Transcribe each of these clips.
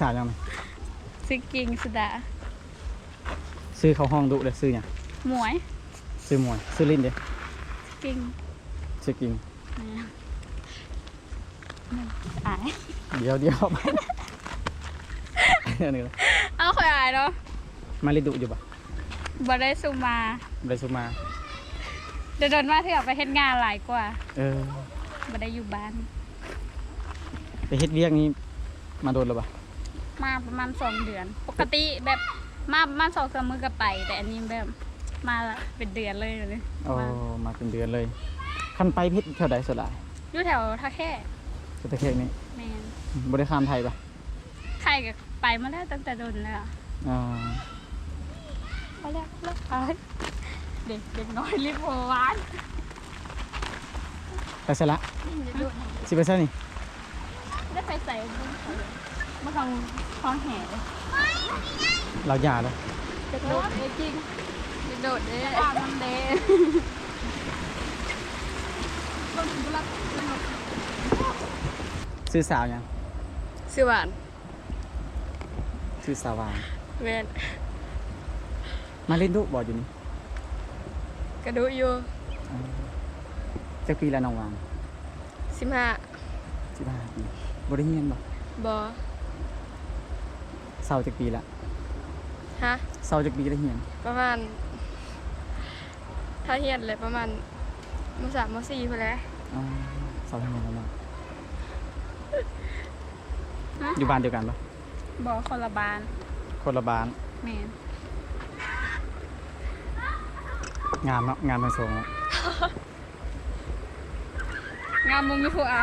สาวยังไงซื้อกิ่งสุดาซื้อเขาห้องดุเด้อซื้อหยังหมวยซื้อหมวยซื้อลิ้นเด้อกิ่งซื้อกิงอายเดี๋ยวเดี๋ยวเดี๋ยวนึงนะเอาคอยอายเนาะมาลิดุอยู่ปะบ่ได้สุมาไปสุมา เดี๋ยวโดนมาเถื่อไปเฮ็ดงานหลายกว่าเออ บ่ได้อยู่บ้าน ไปเฮ็ดเวียกนี้มาโดนหรือปะ มาประมาณสองเดือน ปกติแบบมาประมาณสองสามมื้อก็ไป แต่อันนี้แบบมาละเป็นเดือนเลยเลยโอ้มามาเป็นเดือนเลย คันไปพิษแถวใดสุดหลายอยู่แถวท่าแค่สุดตะเคียนนี้แมนบริข้ามไทยปะใครก็ไปมาแล้วตั้งแต่โดนแล้วอ่าไปแล้วแล้วไปเด็กเด็กน้อยรีบโหวานไปซะละสิไปซะนี่ได้ไปใส่บุ้ง มาทำคล้องแห่เลยเราหย่าแล้วจะโดดเลยจริงจะโดดเลยอาบน้ำเดย์ซื้อสาวยังสิหวานซื้อสาววางแมนมาเล่นดุบ่อยู่นี่กระดูอยู่จักปีแล้วน้องวางสิบห้าสิบห้าปีบริเฮียนบ่บอ เศร้าจักปีละฮะเศร้าจักปีแล้วเฮียนประมาณ ถ้าเฮียนเลยประมาณมสามมสี่ไปแล้วอ๋อเศร้าเฮียนแล้วเนาะอยู่บ้านเดียวกันปะบอคนละบานคนละบ้านแมนงามเนาะงามทั้งสองเนาะงามมุมมีผู้เอา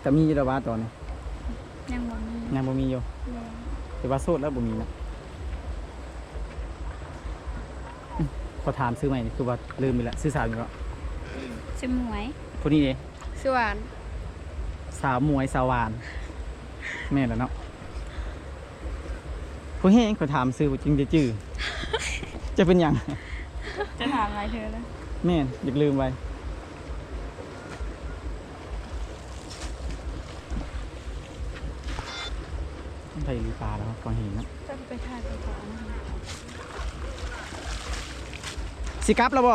แต่มีอยู่แล้วว่าตอนนี้ ยังบ่มียังบ่มีอยู่แม่นแต่ว่าโสดแล้วบ่มีนะอื้อขอถามซื้อใหม่นี่คือว่าลืมไปแล้วซื้อสาวอยู่แล้วชื่อหมวยคนนี้เด้ชื่อหวานสาวมวยสาววาน แม่นแล้วเนาะผู้เฮงขอถามซื้อบ่จริงจะจื้อจะเป็นหยังจะถามอะไรเธอเลยแม่นอยากลืมไว้ ไทยลือปลาแล้วฟังเห็นนะจะไปถ่ายไปก่อนนะคะสิกลับแล้วบ่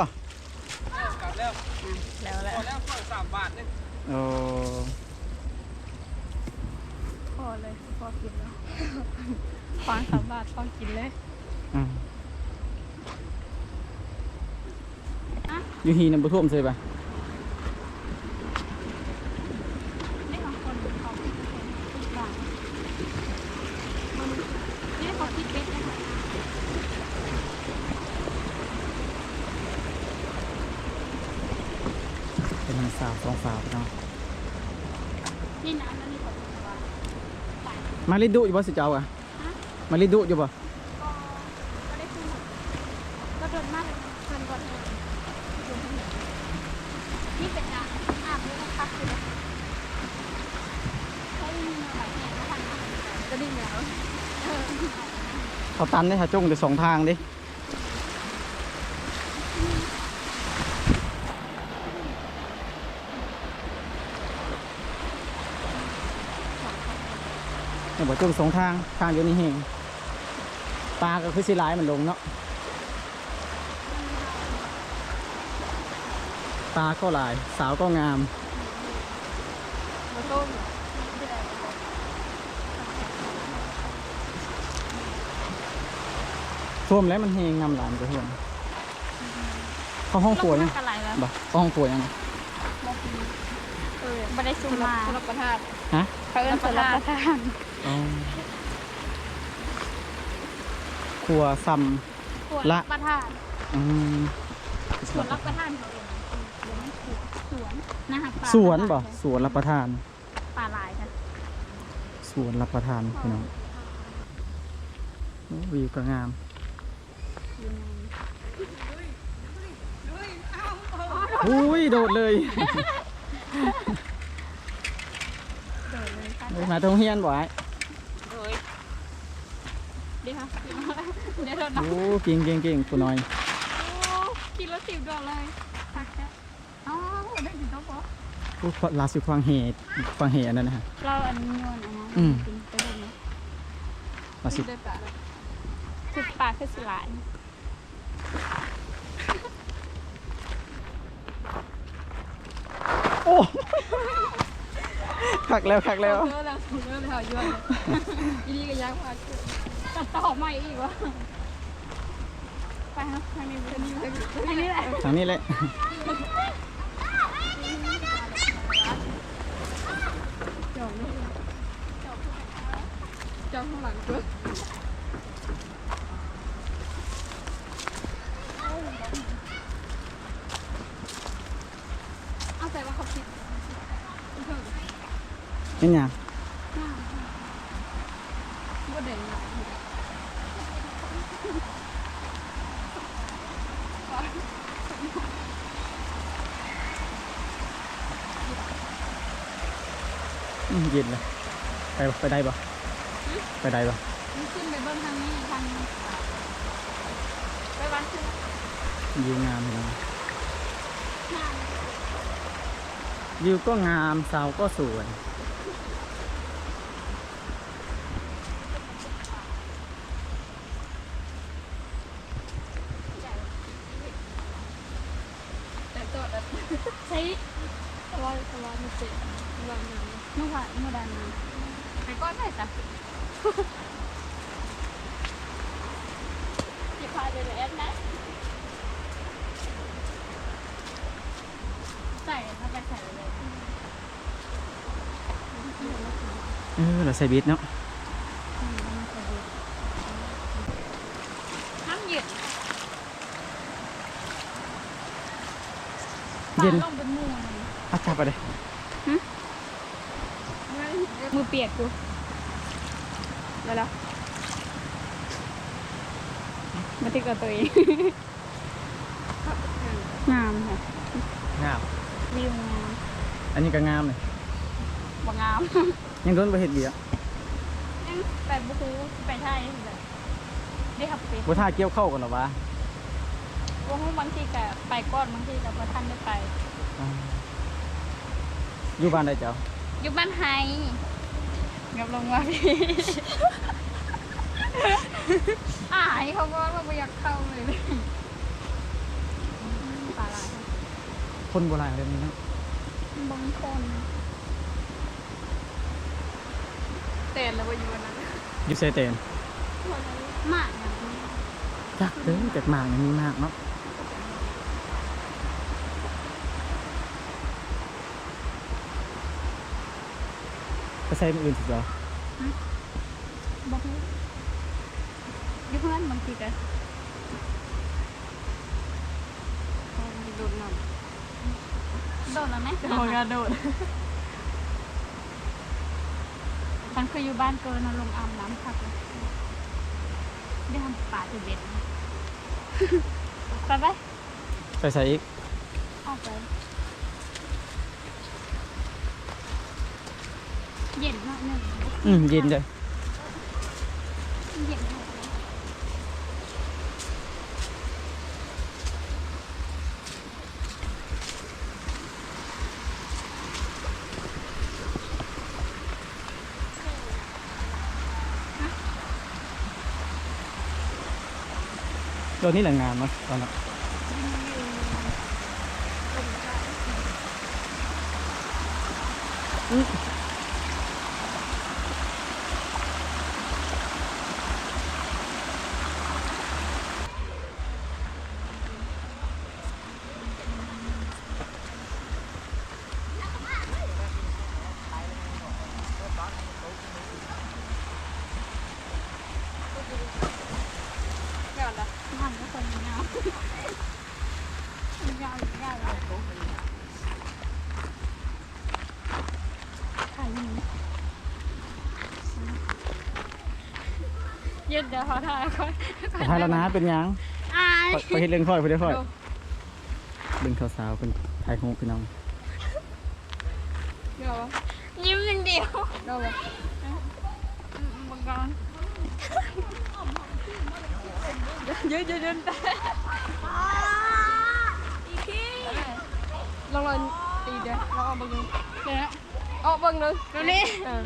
แล้วแหละโอ้พอเลยพอกินแล้วควางสามบาทพอกินเลยอะอะอยู่ฮีน้ำบุท่วมเลยปะ นี่ของคนเขาคิดบาทมันนี่เขาคิดเป็ดนะคะ เป็นนาง สาวสองสาวเนาะนี่น้ำนั่นนี่ของคนบาทไปมาลิดดุอยู่บ่สิเจ้าอะฮะมาลิดดุอยู่บ่ก็ก็ได้ขึ้นหมดก็โดนมากเกินกว่าเธอนี่เป็นน้ำอาบน้ำพักอยู่นะเขามีมาหลายแห่งแล้วทำอาหารจะดิ่งแล้วเออเขาตันได้หาจงเดี๋ยวสองทางดิ เนี่ยบอกจงสองทางทางเดียวนี้เฮงปลาก็คือสิหลายมันลงเนาะปลาก็หลาย สาวก็งามมาต้มท่วมแล้วมันเฮงงามหลานก็ท่วมเข้าห้องครัวยังกันหลายแล้วบ่เข้าห้องครัวยังเออไม่ได้ซุมมารับประทานฮะเขาเอิ้นสลับประทานอ๋อ ครัวซ้ละ ประทานำอืมสวนรับประทานเขาเองสวนไม่สวนสวนนะคะปลาสวนบ่สวนรับประทานปลาลายค่ะสวนรับประทานพี่น้องโอ้วิวก็งามอยู่ในอุ้ย โดดเลยเดินเลยค่ะ เฮ้ยมาตรงเฮียนบ่ไอ้โดยเดี๋ยวค่ะเดี๋ยวโดนน้โอ้เก่งเก่งเก่งผู้น้อยำโอ้กินแล้วสิบดอกเลยตักแค่อ๋อได้ถึงต้องบอกอู้ลาสุดควางเหตุควางเหตุอันนั้นนะฮะเราอันนี้โยนอันนั้นอืมกินไปเลยนะลาสุดได้ปลาคือปลาคือสลายโอ้คักแล้วคักแล้วเริ่มแล้วเริ่มแล้วย้อนอีนี่ก็ยักษ์พาขึ้น ตัดต่อใหม่อีกวะไปครับทางนี้ทางนี้ทางนี้แหละทางนี้แหละจองนี่จองข้างหลังเพื่อเอาแต่ว่าเขาคิดเพิ่มนี่ไง บ่เด่นหลาย อืม เย็นเลยไปบ่ไปได้ปะไปได้ปะมันขึ้นไปเบิ้งทางนี้ทางนี้ไปวันขึ้นวิวงามเลยนะหน้าวิวก็งามเสาก็สวยแต่ตัวแบบใช้ตะวันตะวันมันเจ็บตะวันน้ำเมื่อวานเมื่อดานไปก้อนไหนจ้ะอย่าพาเดินแอปนะใส่ถ้าไปใส่เลยเออเราใส่บิดเนาะน้ำเย็นเย็นลงเป็นมือาจับไปเลย มือเปียกกูแล้วล่ะมาติดกับตัวเองงามค่ะงามวิวงามอันนี้ก็งามเลยบ่งามยังโดนไปเห็ดเบียร์ยังไปบุคูไปใช่เลยได้ขับไปบ่ท่าเกี่ยวเข้ากันหรอวะวงบางทีก็ไปก้อนบางทีก็มาทันได้ไปอ่าอยู่บ้านได้เจ้า อยู่บ้านไฮงับลงมาพี่ อายเขาก็เขาไม่อยากเข้าเลยปลาลายคนโบราณเรื่องนี้เนาะบางคนเต้นแล้วว่าอยู่วันนั้นอยู่เซเตนมากนะ จักเด้อจักมากอย่างนี้มากเนาะ ไปใส่มืออื่นสิเหรอบอกให้อยุ่เพื่อนบางทีก็โดดน้ำโดดแล้วไหมโดดกระโดดฉันเคยอยู่บ้านเกินนอนลงอาบน้ำพักเลยได้ทำป่าจะเบ็ดไปไปไปใส่อีกออกไป เย็นมากหนึ่งอืมเย็นเลยเย็นมากตัวนี้แหละงามเนาะตอนนั้นก่อน ยืดเดี๋ยวเขาถ่ายก่อนไปถ่ายแล้วนะเป็นหยังอายไปไปเฮ็ดเรื่องค่อยไปเรื่อยค่อยเรื่องสาวๆเป็นถ่ายของพี่น้องเดี๋ยวยิ้มอย่างเดียวเดี๋ยวบังกรยืดยืดยืดแต่อีกทีลองลองตีเดียวเราเอาเบิ่งนึงเดี๋ยวนะเอาเบิ่งนึงเดี๋ยวนี้เออ